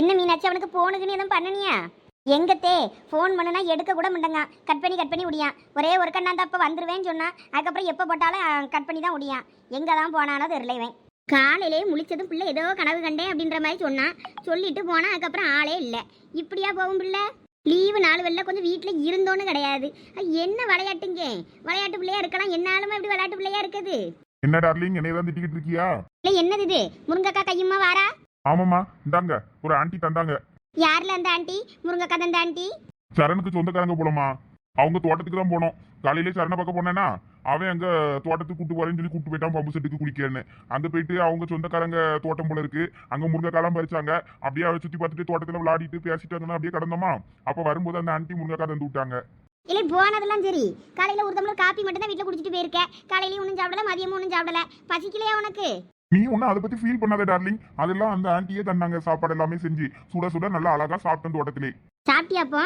என்ன மீனாட்சி அவனுக்கு போனுக்குன்னு எதுவும் பண்ணனியா? எங்கத்தே? ஃபோன் பண்ணுனா எடுக்க கூட மாட்டேங்க. கட் பண்ணி கட் பண்ணி விடியான். ஒரே ஒரு கண்ணா அப்போ வந்துருவேன்னு சொன்னான் அதுக்கப்புறம் எப்போ போட்டாலும் கட் பண்ணி தான் விடியான். எங்கே தான் போனானோ தெரியல இவன் காலையிலே முழிச்சதும் பிள்ளை ஏதோ கனவு கண்டேன் அப்படின்ற மாதிரி சொன்னான். சொல்லிட்டு போனா அதுக்கப்புறம் ஆளே இல்லை. இப்படியா போகும் பிள்ளை? லீவு நாள் வெளில கொஞ்சம் வீட்டில் இருந்தோன்னு கிடையாது. என்ன விளையாட்டுங்க? விளையாட்டு பிள்ளையா இருக்கலாம். என்னாலுமே இப்படி விளையாட்டு பிள்ளையா இருக்குது. என்ன டார்லிங் என்னைய தான் திட்டிக்கிட்டு இருக்கியா? இல்லை என்னது இது? முருங்கக்கா கையுமா வாரா? ஆமாம்மா இந்தாங்க ஒரு ஆண்டி தந்தாங்க. யார்ல அந்த ஆண்டி? முருங்கக்கா தந்த ஆண்டி? சரணுக்கு சொந்தக்காரங்க போலமா அவங்க தோட்டத்துக்கு தான் போனோம். காலையிலே சரணை பார்க்க போனேன்னா அவன் அங்க தோட்டத்துக்கு கூட்டு போறேன்னு சொல்லி கூட்டு போயிட்டான் பம்பு செட்டுக்கு குளிக்கிறேன்னு அங்க போயிட்டு அவங்க சொந்தக்காரங்க தோட்டம் போல இருக்கு. அங்க முருங்கைக்காலாம் பறிச்சாங்க. அப்படியே அவ சுத்தி பார்த்துட்டு தோட்டத்துல விளையாடிட்டு பேசிட்டு இருந்தோம் அப்படியே கடந்தோமா? அப்ப வரும்போது அந்த ஆண்டி முருங்கைக்காய் தந்து விட்டாங்க. இல்லை போனதெல்லாம் சரி. காலையில் ஒரு டம்ளர் காப்பி மட்டும் தான் வீட்டில் குடிச்சிட்டு போயிருக்கேன். காலையிலையும் ஒன்றும் சாப்பிடல மதியமும் ஒன்றும் சாப்பிடல. பசிக்கலையா உனக்கு? நீ ஒன்னும் அதை பத்தி ஃபீல் பண்ணாத டார்லிங் அதெல்லாம் அந்த ஆண்டியே தந்தாங்க. சாப்பாடு எல்லாமே செஞ்சு. சுட சுட நல்லா அழகா சாப்பிட்டேன் தோட்டத்திலே. சாப்பிட்டியாப்போ?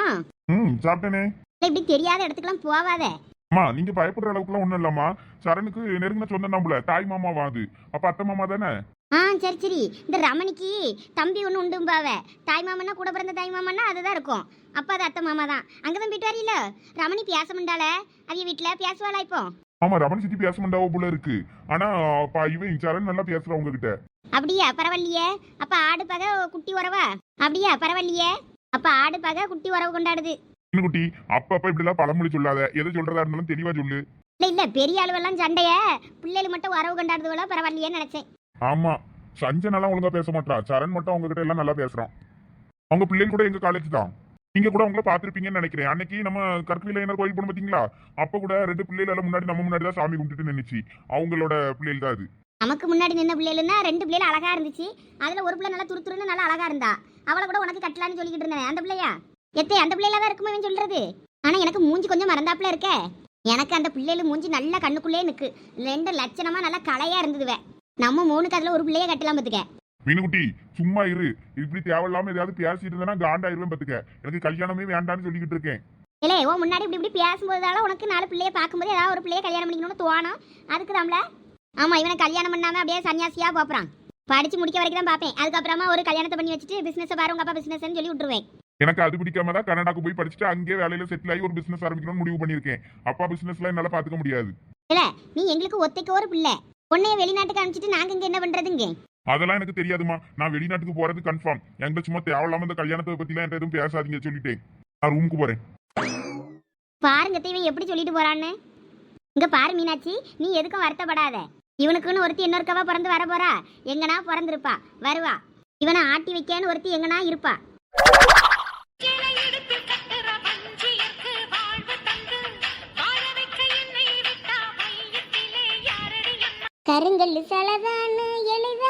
ம் சாப்பிட்டேனே. இப்படி தெரியாத இடத்துக்குலாம் போவாத. அம்மா நீங்க பயப்படுற அளவுக்குலாம் ஒண்ணும் இல்லம்மா. சரணுக்கு நெருங்கின சொந்த நம்பல தாய் மாமாவா அது. அப்ப அத்தை மாமா தானே? ஆ சரி சரி. இந்த ரமணிக்கு தம்பி ஒன்று உண்டும்பாவ. தாய் மாமன்னா கூட பிறந்த தாய் மாமன்னா அதுதான் இருக்கும். அப்பா அது அத்தை மாமா தான் அங்கே தான் போயிட்டு வரீல ரமணி பேச முண்டால அவிய வீட்டில் பேசுவாளா இப்போ? ஆமா ரமணி சித்தி பேச மாட்டாவோ போல இருக்கு. ஆனா அப்ப இவன் சரண் நல்லா பேசுறா உங்ககிட்ட. அப்படியா பரவாயில்லையே. அப்ப ஆடு பகை குட்டி உறவா? அப்படியா பரவாயில்லையே. அப்ப ஆடு பகை குட்டி உறவு கொண்டாடுது. சின்ன குட்டி அப்ப அப்ப இப்படி எல்லாம் பழமொழி சொல்லாத. எதை சொல்றதா இருந்தாலும் தெளிவா சொல்லு. இல்ல இல்ல பெரிய அளவெல்லாம் சண்டைய. பிள்ளைகள் மட்டும் உறவு கொண்டாடுறதுவள பரவாயில்லையேன்னு நினைச்சேன். ஆமா சஞ்சன் எல்லாம் ஒழுங்கா பேச மாட்டா சரண் மட்டும் உங்ககிட்ட எல்லாம் நல்லா பேசுறான். அவங்க பிள்ளைங்க கூட எங்க காலேஜ் தான்? நீங்க கூட அவங்கள பார்த்துருப்பீங்கன்னு நினைக்கிறேன். அன்னைக்கு நம்ம கற்கவில என்ன கோயில் போன பாத்தீங்களா அப்ப கூட ரெண்டு பிள்ளைகள் முன்னாடி நம்ம முன்னாடி தான் சாமி கும்பிட்டுட்டு நினைச்சு அவங்களோட பிள்ளைகள் தான் அது. நமக்கு முன்னாடி நின்ன பிள்ளைகள்னா ரெண்டு பிள்ளைகள் அழகா இருந்துச்சு. அதுல ஒரு பிள்ளை நல்லா துருத்துருன்னு நல்லா அழகா இருந்தா. அவளை கூட உனக்கு கட்டலான்னு சொல்லிக்கிட்டு இருந்தேன். அந்த பிள்ளையா? எத்தே அந்த பிள்ளையில தான் இருக்குமே சொல்றது. ஆனா எனக்கு மூஞ்சி கொஞ்சம் மறந்தாப்புல இருக்க. எனக்கு அந்த பிள்ளைகள் மூஞ்சி நல்லா கண்ணுக்குள்ளே நிக்கு. ரெண்டு லட்சணமா நல்லா கலையா இருந்ததுவே. நம்ம மூணுக்கு அதுல ஒரு பிள்ளைய கட்டலாம் பாத்துக்க மீனுக்குட்டி சும்மா இரு. இப்படி தேவையில்லாம ஏதாவது பேசிட்டு இருந்தேன்னா காண்டாயிருவேன் பாத்துக்க. எனக்கு கல்யாணமே வேண்டாம்னு சொல்லிக்கிட்டு இருக்கேன். இல்ல ஓ முன்னாடி இப்படி இப்படி பேசும்போதால உனக்கு நாலு பிள்ளைய பார்க்கும்போது ஏதாவது ஒரு பிள்ளைய கல்யாணம் பண்ணிக்கணும்னு தோணும். அதுக்கு தான்ல ஆமா இவனை கல்யாணம் பண்ணாம அப்படியே சன்னியாசியா போறான். படிச்சு முடிக்க வரைக்கும் தான் பார்ப்பேன். அதுக்கப்புறமா ஒரு கல்யாணத்தை பண்ணி வச்சுட்டு பிசினஸ் பாரு உங்க அப்பா பிசினஸ் சொல்லி விட்டுருவேன். எனக்கு அது பிடிக்காம தான் கனடாக்கு போய் படிச்சுட்டு அங்கேயே வேலையில செட்டில் ஆகி ஒரு பிசினஸ் ஆரம்பிக்கணும்னு முடிவு பண்ணியிருக்கேன். அப்பா பிசினஸ்ல என்னால பாத்துக்க முடியாது. இல்ல நீ எங்களுக்கு ஒத்தைக்கு ஒரு பிள்ளை. உன்னைய வெளிநாட்டுக்கு அனுப்பிச்சிட்டு நாங்க இங்க என்ன பண்றதுங்க? அதெல்லாம் எனக்கு தெரியாதுமா நான் வெளிநாட்டுக்கு போறது கன்ஃபார்ம் எங்க சும்மா தேவையில்லாம இந்த கல்யாணத்தை பத்திலாம் என்கிட்ட எதுவும் பேசாதீங்க சொல்லிட்டேன். நான் ரூமுக்கு போறேன். பாருங்க இவன் எப்படி சொல்லிட்டு போறான்னு. இங்க பாரு மீனாட்சி நீ எதுக்கும் வருத்தப்படாத. இவனுக்குன்னு ஒருத்தி இன்னொருக்கவா பிறந்து வர போறா? எங்கனா பிறந்திருப்பா. வருவா. இவனை ஆட்டி வைக்கன்னு ஒருத்தி எங்கனா இருப்பா. கருங்கல் செலதான்னு எளிதானு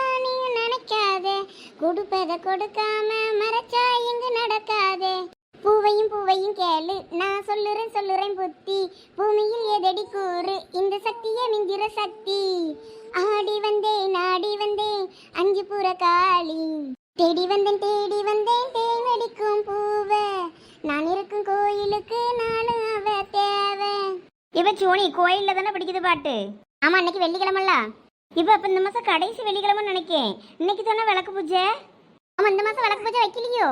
நினைக்காதே கொடுப்பத கொடுக்காம மறைச்சா இங்கு நடக்காதே. பூவையும் பூவையும் கேளு. நான் சொல்லுறேன் சொல்லுறேன் புத்தி. பூமியில் எதடி கூறு? இந்த சக்தியே மிஞ்சிற சக்தி. ஆடி வந்தேன் ஆடி வந்தேன் அஞ்சு புற காளி. தேடி வந்தேன் தேடி வந்தேன் தேனடிக்கும் பூவ. நான் இருக்கும் கோயிலுக்கு நானும் அவ தேவை. இவ சோனி கோயில்ல தானே பிடிக்குது பாட்டு? ஆமா அன்னைக்கு வெள்ளிக்கிழமல்ல. இப்போ அப்போ இந்த மாதம் கடைசி வெள்ளிக்கிழமை நினைக்கேன். இன்னைக்கு தானே விளக்கு பூஜை? ஆமாம் இந்த மாதம் விளக்கு பூஜை வைக்கலையோ?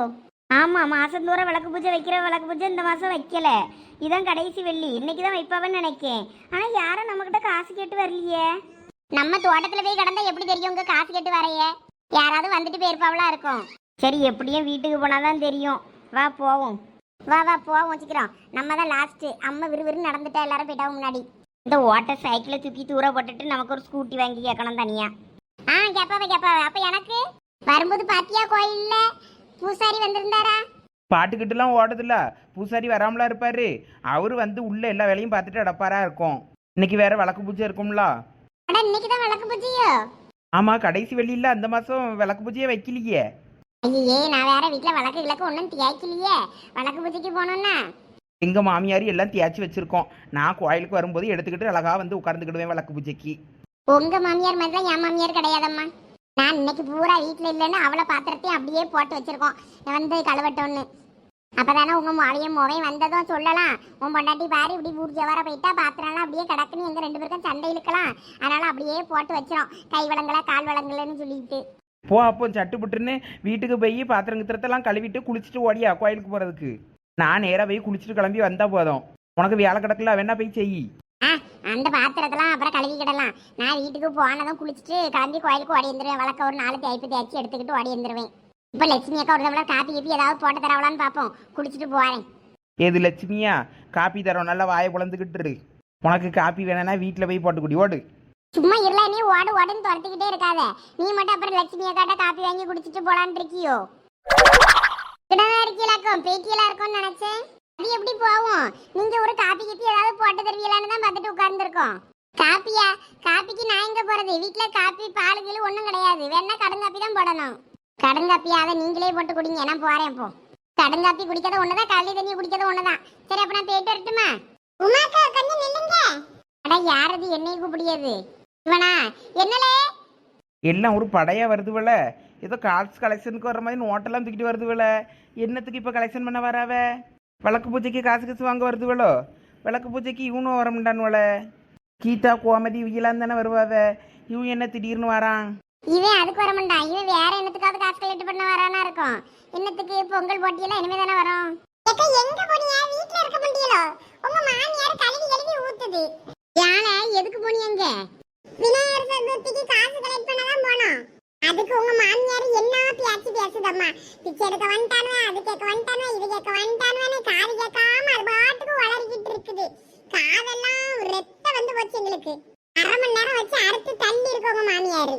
மாதம் மாசந்தோறும் விளக்கு பூஜை வைக்கிற விளக்கு பூஜை இந்த மாதம் வைக்கல. இதான் கடைசி வெள்ளி. இன்னைக்கு தான் வைப்பாவன்னு நினைக்கேன். ஆனால் யாரும் நம்மக்கிட்ட காசு கேட்டு வரலையே? நம்ம தோட்டத்தில் போய் கிடந்தா எப்படி தெரியும் உங்கள் காசு கேட்டு வரைய? யாராவது வந்துட்டு போயிருப்பாவளா இருக்கும். சரி எப்படியும் வீட்டுக்கு போனால் தான் தெரியும். வா போவோம். வா வா போவோம் வச்சுக்கிறோம் நம்ம தான் லாஸ்ட்டு அம்மா விறுவிறு நடந்துட்டா எல்லாரும் போயிட்டாவும் முன்னாடி. இந்த ஓட்ட சைக்கிளை தூக்கி தூர போட்டுட்டு நமக்கு ஒரு ஸ்கூட்டி வாங்கி கேட்கணும் தனியா. ஆ கேப்பாவே கேப்பாவே. அப்ப எனக்கு வரும்போது பாத்தியா கோயில்ல? பூசாரி வந்திருந்தாரா? பாட்டுக்கிட்டுலாம் ஓடுதில்ல பூசாரி வராமலா இருப்பாரு. அவரு வந்து உள்ள எல்லா வேலையும் பார்த்துட்டு அடப்பாரா இருக்கும். இன்னைக்கு வேற விளக்கு பூஜை இருக்கும்ல. அட இன்னைக்கு தான் விளக்கு பூஜையோ? ஆமா கடைசி வெள்ளியில அந்த மாசம் விளக்கு பூஜையே வைக்கலையே. ஐயே நான் வேற வீட்ல விளக்கு விளக்கு ஒன்றும் தேய்க்கலையே. விளக்கு பூஜைக்கு போனோம்னா எங்க மாமியார் எல்லாம் தேய்ச்சி வச்சிருக்கோம். நான் கோயிலுக்கு வரும்போது எடுத்துக்கிட்டு அழகா வந்து உட்கார்ந்துக்கிடுவேன் விளக்கு பூஜைக்கு. உங்க மாமியார் மாதிரி தான் என் மாமியார் கிடையாதம்மா. நான் இன்னைக்கு பூரா வீட்ல இல்லைன்னு அவளை பாத்திரத்தையும் அப்படியே போட்டு வச்சிருக்கோம். வந்து கழுவட்டோன்னு. அப்பதானே உங்க மழையும் மோவையும் வந்ததும் சொல்லலாம். உன் பொண்டாட்டி பாரு இப்படி ஊர்ஜ வர போயிட்டா பாத்திரம்லாம் அப்படியே கிடக்குன்னு எங்க ரெண்டு பேருக்கும் சண்டை இழுக்கலாம். அதனால அப்படியே போட்டு வச்சிரும். கை வளங்கல கால் வளங்கலன்னு சொல்லிட்டு. போ அப்போ சட்டுப்புட்டுன்னு வீட்டுக்கு போய் பாத்திரம் கித்திரத்தெல்லாம் கழுவிட்டு குளிச்சுட்டு ஓடியா கோயிலுக்கு போகிறதுக்கு நான் நேராக போய் குளிச்சுட்டு கிளம்பி வந்தால் போதும். உனக்கு வேலை கிடக்கல வேணா போய் செய் அந்த பாத்திரத்தெல்லாம் அப்புறம் கழுவிக்கிடலாம் நான் வீட்டுக்கு போனதும் குளிச்சுட்டு கிளம்பி கோயிலுக்கு ஓடி வந்துருவேன். வழக்க ஒரு நாலு தேய்ப்பு தேய்ச்சி எடுத்துக்கிட்டு ஓடி வந்துருவேன். இப்போ லட்சுமி அக்கா ஒரு தடவை காப்பி கீப்பி ஏதாவது போட்டு தரவலான்னு பார்ப்போம். குளிச்சுட்டு போறேன். ஏது லட்சுமியா? காப்பி தரோம் நல்லா வாயை குழந்துக்கிட்டு உனக்கு காப்பி வேணும்னா வீட்டில் போய் போட்டு குடி ஓடு. சும்மா இருல நீ ஓடு ஓடுன்னு துரத்திக்கிட்டே இருக்காத. நீ மட்டும் அப்புறம் லட்சுமி அக்காட்ட காப்பி வாங்கி குடிச்சிட்டு போலான்னு இருக்கியோ? கிடதான் இருக்கீங்களாக்கும் பேட்டியலா இருக்கும்னு நினைச்சேன். அது எப்படி போவோம் நீங்க ஒரு காப்பி கிப்பி ஏதாவது போட்டு தருவீங்களான்னு தான் பார்த்துட்டு உட்கார்ந்துருக்கோம். காப்பியா? காப்பிக்கு நான் எங்க போறது? வீட்டுல காப்பி பால் கீழ் ஒண்ணும் கிடையாது. வேணா கடுங்காப்பி தான் போடணும். கடுங்காப்பியா அதை நீங்களே போட்டு குடிங்க. நான் போறேன் இப்போ கடுங்காப்பி குடிக்கிறது ஒண்ணுதான். கள்ளி தண்ணி குடிக்கிறது ஒண்ணுதான். சரி அப்ப நான் போயிட்டு வரட்டுமா? உமாக்கா கொஞ்சம் நில்லுங்க. அட யாரது என்னைய கூப்பிடியது? இவனா? என்னலே? எல்லாம் ஒரு படையா வருதுவல ஏதோ கார்ட்ஸ் கலெக்ஷனுக்கு வர மாதிரி நோட்டெல்லாம் தூக்கிட்டு வருதுவல என்னத்துக்கு இப்போ கலெக்ஷன் பண்ண வராவ விளக்கு பூஜைக்கு காசு காசு வாங்க வருதுவளோ விளக்கு பூஜைக்கு இவனும் வர கீதா கோமதி இவங்களாம் தானே வருவாவ இவன் என்ன திடீர்னு வரான்? இவன் அதுக்கு வர மாட்டான். இவன் வேற என்னத்துக்காவது காசு கலெக்ட் பண்ண வரானா இருக்கும். என்னத்துக்கு பொங்கல் போட்டியெல்லாம் இனிமே தானே வரும்? எங்க போனியா? வீட்ல இருக்க முடியல உங்க மாமியார் கழுவி கழுவி ஊத்துது. யானை எதுக்கு போனியங்க விநாயகர் சதுர்த்திக்கு காசு கலெக்ட் பண்ண தான் போனோம் அதுக்கு உங்க மாமியார் என்ன பேச்சு பேசுதம்மா? பிச்சை எடுக்க வந்துட்டானுவே அது கேட்க வந்துட்டானுவே இது கேட்க வந்துட்டானுவன் காது கேட்காம அது பாட்டுக்கு வளர்கிட்டு இருக்குது. காதெல்லாம் ரெத்த வந்து போச்சு எங்களுக்கு. அரை மணி நேரம் வச்சு அறுத்து தள்ளி இருக்கு உங்க மாமியார்.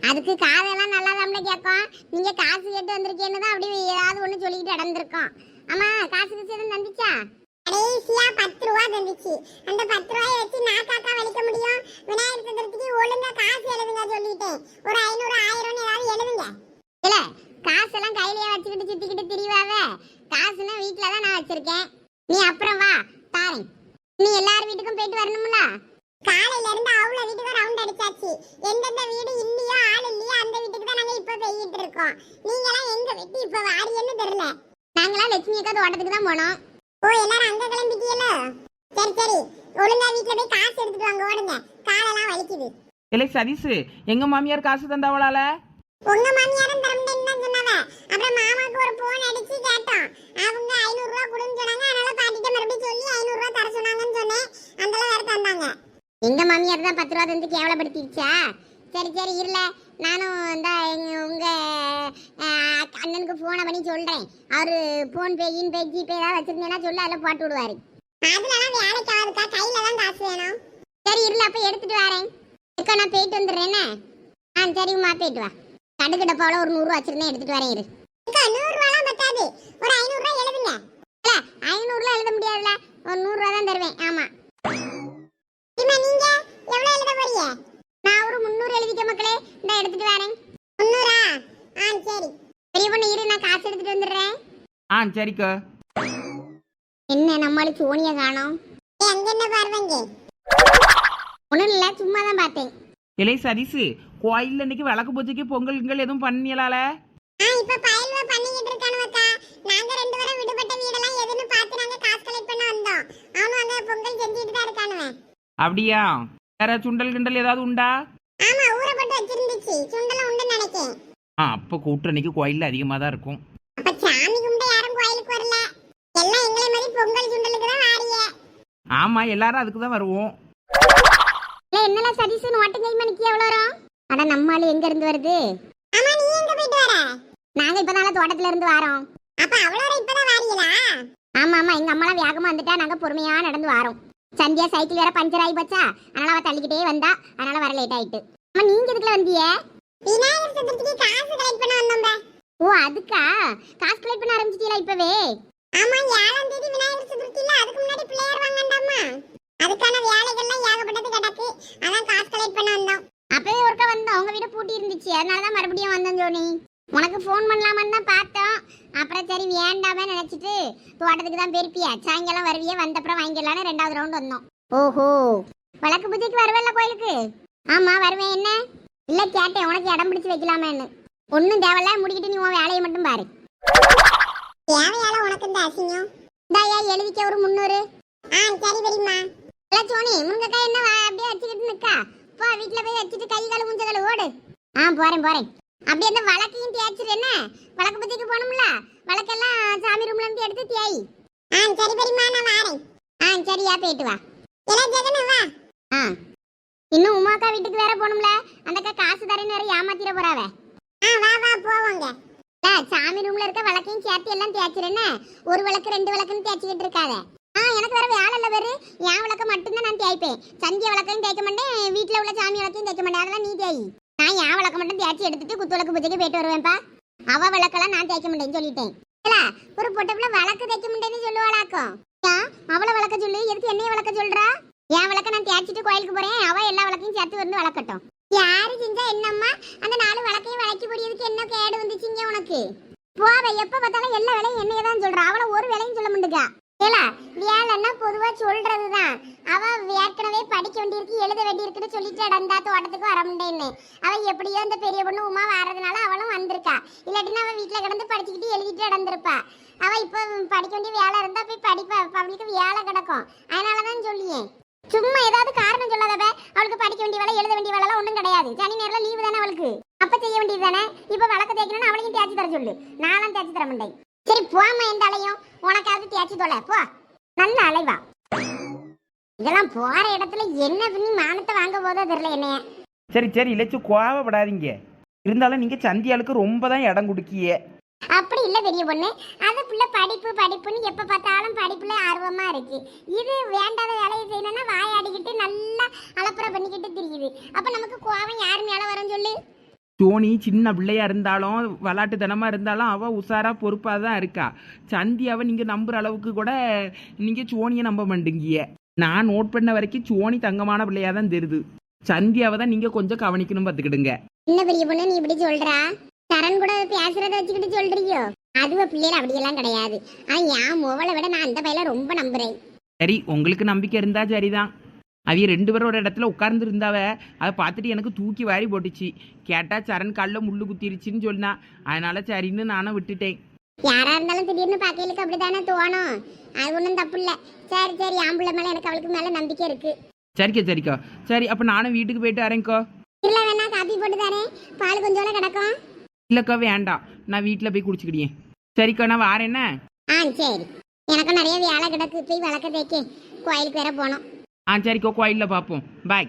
அதுக்கு காதெல்லாம் நல்லா தான் கேட்கும். நீங்க காசு கேட்டு வந்திருக்கேன்னு தான் அப்படி ஏதாவது ஒன்று சொல்லிக்கிட்டு நடந்திருக்கோம். ஆமா காசு காசு எதுவும் தந்துச்சா? கடைசியா பத்து ரூபா தந்துச்சு. அந்த பத்து ரூபாயை வச்சு நான் காக்கா வலிக்க முடியும்? விநாயகர் சதுர்த்திக்கு ஒழுங்கா காசு எழுதுங்க சொல்லிட்டேன். ஒரு ஐநூறு ஆயிரம் ஏதாவது எழுதுங்க. இல்ல காசெல்லாம் கையிலேயே வச்சுக்கிட்டு சுத்திக்கிட்டு திரிவாவ? காசுனா வீட்டுல தான் நான் வச்சிருக்கேன். நீ அப்புறம் வா தாரேன் நீ எல்லார் வீட்டுக்கும் போயிட்டு வரணும்ல? காலையில இருந்து அவ்வளவு வீட்டுக்கு ரவுண்ட் அடிச்சாச்சு. எந்தெந்த வீடு இல்லையோ ஆள் இல்லையோ அந்த வீட்டுக்கு தான் நாங்க இப்ப போயிட்டு இருக்கோம். நீங்களாம் எங்க வீட்டு இப்ப வாரியன்னு தெரியல. நாங்களாம் லட்சுமி அக்கா தோட்டத்துக்கு தான் போனோம். ஓ எல்லாரும் அங்க கிளம்பிட்டீங்களோ சரி சரி. ஒழுங்கா வீட்டுல போய் காசு எடுத்துட்டு வாங்க ஓடுங்க. காலெல்லாம் வலிக்குது. இல்லை சதீஷு எங்கள் மாமியார் காசு தந்தாவளால? உங்க மாமியாரும் தரமுடின்னு தான் சொன்னாவ. அப்புறம் மாமாக்கு ஒரு போன் அடிச்சு கேட்டோம் அவங்க ஐநூறு ரூபா கொடுன்னு சொன்னாங்க. அதனால பாட்டிட்ட மறுபடியும் சொல்லி ஐநூறு ரூபா தர சொன்னாங்கன்னு சொன்னேன். அந்தளவு வேற தந்தாங்க எங்க மாமியார் தான் பத்து ரூபா தந்து கேவலப்படுத்திடுச்சா? சரி சரி இருல நானும் இந்த எங்க உங்க அஹ், அண்ணனுக்கு போனை பண்ணி சொல்றேன். அவரு போன் பே இன் பே ஜிபே ஏதாவது வச்சிருந்தேன்னா சொல்லு அதில் போட்டு விடுவாரு. அதுலலாம் வேலைக்கு ஆகுதுக்கா கையில தான் காசு வேணும். சரி இருல அப்ப எடுத்துட்டு வரேன். அக்கா நான் போயிட்டு வந்துடுறேன் என்ன? ஆ சரிம்மா போயிட்டு வா. கடுகு டப்பாவில் ஒரு நூறுரூவா வச்சிருந்தேன் எடுத்துட்டு வரேன் இரு. நூறுரூவாலாம் பத்தாது. ஒரு ஐநூறுரூவா எழுதுங்க. இல்ல ஐநூறுலாம் எழுத முடியாதுல ஒரு நூறுரூவா தான் தருவேன் ஆமா. இம்மா நீங்க எவ்வளவு எழுத போறீங்க? நான் ஒரு முந்நூறு எழுதிக்க மக்களே. இந்த எடுத்துட்டு வரேன். முந்நூறா? ஆ சரி. பெரிய பொண்ணு இரு நான் காசு எடுத்துட்டு வந்துடுறேன். ஆ சரிக்கா. என்ன நம்மளுக்கு சோனியா காணோம்? அங்க என்ன பார்வங்க ஒன்றும் இல்லை சும்மா தான் பார்த்தேன். இல்லை சதீஷு கோயிலில் இன்னைக்கு விளக்கு பூஜைக்கு பொங்கல் கிங்கல் எதுவும் பண்ணியலால? ஆ இப்ப பயல்வ பண்ணிக்கிட்டு இருக்கானுவக்கா நாங்க ரெண்டு பேரும் விடுபட்ட வீடெல்லாம் எதுன்னு பார்த்து நாங்க காசு கலெக்ட் பண்ண வந்தோம். அவனும் அங்க பொங்கல் செஞ்சுட்டு தான் இருக்கானுவன் அப்படியா? வேற சுண்டல் கிண்டல் ஏதாவது உண்டா? ஆமா ஊறப்பட்டு வச்சிருந்துச்சு. சுண்டலம் உண்டுன்னு நினைக்கேன். ஆ அப்போ கூட்டம் இன்னைக்கு கோயிலில் அதிகமாக தான் இருக்கும். அப்ப சாமி கும்பிட யாரும் கோயிலுக்கு வரல. எல்லாம் எங்களை மாதிரி பொங்கல் சுண்டலுக்கு தான் வாரிய. ஆமாம் எல்லாரும் அதுக்கு தான் வருவோம். இல்ல என்னல சதீஷ் நோட்டு கை மணிக்கு எவ்வளவு வரும் அட நம்ம ஆளு எங்க இருந்து வருது? ஆமா நீ எங்க போயிட்டு வர? நாங்க இப்பதான் தோட்டத்துல இருந்து வரோம். அப்ப அவ்வளவு இப்பதான் வாரியலா? ஆமா ஆமா எங்க அம்மாலாம் வேகமா வந்துட்டா நாங்க பொறுமையா நடந்து வரோம். சந்தியா சைக்கிள் வேற பஞ்சர் ஆகி போச்சா? அதனால அவ தள்ளிக்கிட்டே வந்தா. அதனால வர லேட் ஆயிட்டு. அம்மா நீங்க இதுக்குள்ள வந்தியே விநாயகர் சதுர்த்திக்கு காசு கலெக்ட் பண்ண வந்தோம் ஓ அதுக்கா? காசு கலெக்ட் பண்ண ஆரம்பிச்சிட்டீங்களா இப்பவே? ஆமா ஏழாம் தேதி விநாயகர் சதுர்த்தி இல்ல அதுக்கு முன்னாடி பிள்ளையார் வாங்கண்டாமா அதுக்கான வேலைகள்லாம் ஏகப்பட்டது கிடக்கு. அதான் காசு கலெக்ட் பண்ண வந்தோம். அப்பவே ஒருக்கா வந்தோம். உங்க வீடு பூட்டி இருந்துச்சு. அதனால தான் மறுபடியும் வந்தோம் ஜோனி. உனக்கு ஃபோன் பண்ணலாமான்னு தான் பார்த்தோம். அப்புறம் சரி வேண்டாமே நினைச்சிட்டு தோட்டத்துக்கு தான் போயிருப்பியா. சாயங்காலம் வருவியே வந்தப்புறம் வாங்கிடலான்னு ரெண்டாவது ரவுண்ட் வந்தோம். ஓஹோ. வழக்கு பூஜைக்கு வருவேல்ல கோயிலுக்கு? ஆமா வருவேன். என்ன? இல்ல கேட்டேன். உனக்கு இடம் பிடிச்சு வைக்கலாமேன்னு. ஒன்றும் தேவையில்ல முடிக்கிட்டு நீ உன் வேலையை மட்டும் பாரு. தேவையால உனக்கு இந்த அசிங்கம்? இந்தாயா எழுதிக்க ஒரு முந்நூறு. ஆ சரி பெரியம்மா. இல்ல சோனி முருங்கக்காய் என்ன அப்படியே வச்சுக்கிட்டு நிக்கா. போ வீட்ல போய் வச்சுட்டு கை கால் முஞ்ச கால் ஓடு. ஆ போறேன் போறேன். அப்படி அந்த வழக்கையும் தேய்ச்சிரு என்ன? வழக்கு பத்திக்கு போகணும்ல? வழக்கெல்லாம் சாமி ரூம்ல இருந்து எடுத்து தேய் ஆ சரி பெரியம்மா நான் வரேன். ஆ சரியா போயிட்டு வா. எல்லாம் ஜெகன வா. ஆ. இன்னும் உமாக்கா வீட்டுக்கு வேற போகணும்ல? அந்த அக்கா காசு தரேன்னு வேற ஏமாத்திர போறாவ. ஆ வா வா போவாங்க. சாமி ரூம்ல இருக்க விளக்கையும் சேர்த்து எல்லாம் தேய்ச்சிருன்னு ஒரு விளக்கு ரெண்டு விளக்குன்னு தேய்ச்சிக்கிட்டு இருக்காத. ஆ எனக்கு வேற வேலை இல்லை வேறு என் விளக்க மட்டும்தான் நான் தேய்ப்பேன். சந்திய விளக்கையும் தேய்க்க மாட்டேன். வீட்டில் உள்ள சாமி விளக்கையும் தேய்க்க மாட்டேன். அதெல்லாம் நீ தேய். நான் என் விளக்க மட்டும் தேய்ச்சி எடுத்துட்டு குத்து விளக்கு பூஜைக்கு போயிட்டு வருவேன்ப்பா. அவ விளக்கெல்லாம் நான் தேய்க்க மாட்டேன்னு சொல்லிட்டேன். ஒரு பொட்டப்புல விளக்கு தேய்க்க மாட்டேன்னு சொல்லுவாளாக்கும் அவளை விளக்க சொல்லு எதுக்கு என்னைய விளக்க சொல்றா? என் விளக்க நான் தேய்ச்சிட்டு கோயிலுக்கு போறேன். அவ எல்லா விளக்கையும் சேர்த்து வந்து விளக்கட்டும். யாரு செஞ்சா என்னம்மா? அந்த நாலு விளக்கையும் விளக்கி போடியதுக்கு என்ன கேடு வந்துச்சுங்க உனக்கு? போவ எப்ப பார்த்தாலும் எல்லா வேலையும் என்னைய தான் சொல்றா. அவளை ஒரு வேலையும் சொல்ல மாட்டேங்கா ஏலா வேலைன்னா பொதுவா சொல்றதுதான். அவ ஏற்கனவே படிக்க வேண்டியிருக்கு எழுத வேண்டியிருக்குன்னு சொல்லிட்டு நடந்தா தோட்டத்துக்கு வர முடியேன்னு அவ எப்படியோ இந்த பெரிய பொண்ணு உமா வர்றதுனால அவளும் வந்திருக்கா. இல்லாட்டினா அவ வீட்டுல கிடந்து படிச்சுக்கிட்டு எழுதிட்டு நடந்திருப்பா. அவ இப்ப படிக்க வேண்டிய வேலை இருந்தா போய் படிப்பா அவளுக்கு வேலை கிடக்கும். அதனாலதான் சொல்லியே. சும்மா ஏதாவது காரணம் சொல்லாதவ அவளுக்கு படிக்க வேண்டிய வேலை எழுத வேண்டிய வேலை ஒன்றும் கிடையாது. சனி நேரில் லீவு தானே அவளுக்கு. அப்ப செய்ய வேண்டியது தானே? இப்ப வழக்கு தேய்க்கணும்னு அவளையும் தேய்ச்சி தர சொல்லு. நானும் தேய்ச்சி தர மாட்டேன். சரி போமா எந்த அலையும்? உனக்காவது தேய்ச்சி தொலை. போ. நல்ல அலைவா. இதெல்லாம் போற இடத்துல என்ன பண்ணி மானத்தை வாங்க போதோ தெரியல என்னைய. சரி சரி இலச்சு கோவப்படாதீங்க. இருந்தாலும் நீங்கள் சந்தியாளுக்கு ரொம்ப தான் இடம் கொடுக்கியே. அப்படி இல்ல பெரிய பொண்ணு. அது பிள்ளை படிப்பு படிப்புன்னு எப்ப பார்த்தாலும் படிப்புல ஆர்வமா இருக்கு. இது வேண்டாத வேலையை செய்யணும்னா வாயாடிக்கிட்டு நல்லா அலப்பறை பண்ணிக்கிட்டு திரியுது. அப்ப நமக்கு கோவம் யார் மேல வரும் சொல்லு. சோனி சின்ன பிள்ளையா இருந்தாலும் விளாட்டுத்தனமா இருந்தாலும் அவ உஷாரா பொறுப்பாக தான் இருக்கா. சந்தியாவை நீங்க நம்புற அளவுக்கு கூட நீங்க சோனியை நம்ப மாட்டேங்கிய நான் நோட் பண்ண வரைக்கும் சோனி தங்கமான பிள்ளையா தான் தெரியுது. சந்தியாவை தான் நீங்க கொஞ்சம் கவனிக்கணும் பார்த்துக்கிடுங்க. என்ன பெரிய பொண்ணு நீ இப்படி சொல்றா? சரண் கூட பேசுறத வச்சுக்கிட்டு சொல்றியோ? அதுவ பிள்ளைகள் அப்படியெல்லாம் கிடையாது. ஆனா என் முவலை விட நான் அந்த பையல ரொம்ப நம்புறேன். சரி உங்களுக்கு நம்பிக்கை இருந்தா சரிதான். அவிய ரெண்டு பேரும் ஒரு இடத்துல உட்கார்ந்து இருந்தாவ அதை பார்த்துட்டு எனக்கு தூக்கி வாரி போட்டுச்சு. கேட்டா சரண் காலில் முள்ளு குத்திருச்சுன்னு சொன்னா. அதனால சரின்னு நானும் விட்டுட்டேன். யாரா இருந்தாலும் திடீர்னு பாக்கையிலுக்கு அப்படித்தானே தோணும். அது ஒண்ணும் தப்பு இல்ல. சரி சரி ஆம்பளை மேல எனக்கு அவளுக்கு மேல நம்பிக்கை இருக்கு. சரிக்கா சரிக்கா. சரி அப்போ நானும் வீட்டுக்கு போயிட்டு வரேன்க்கோ. இல்ல வேணா காப்பி போட்டு தரேன். பால் கொஞ்சோல கிடக்கும். இல்லைக்கா வேண்டாம். நான் வீட்டில் போய் குடிச்சுக்கிடியேன் சரிக்கா நான் வாரேன்னா ஆ சரி. எனக்கும் நிறைய வேலை கிடக்கு. போய் வளர்க்க தேய்க்க கோயிலுக்கு வேற போனோம். ஆ சரிக்கா கோயிலில் பார்ப்போம் பாய்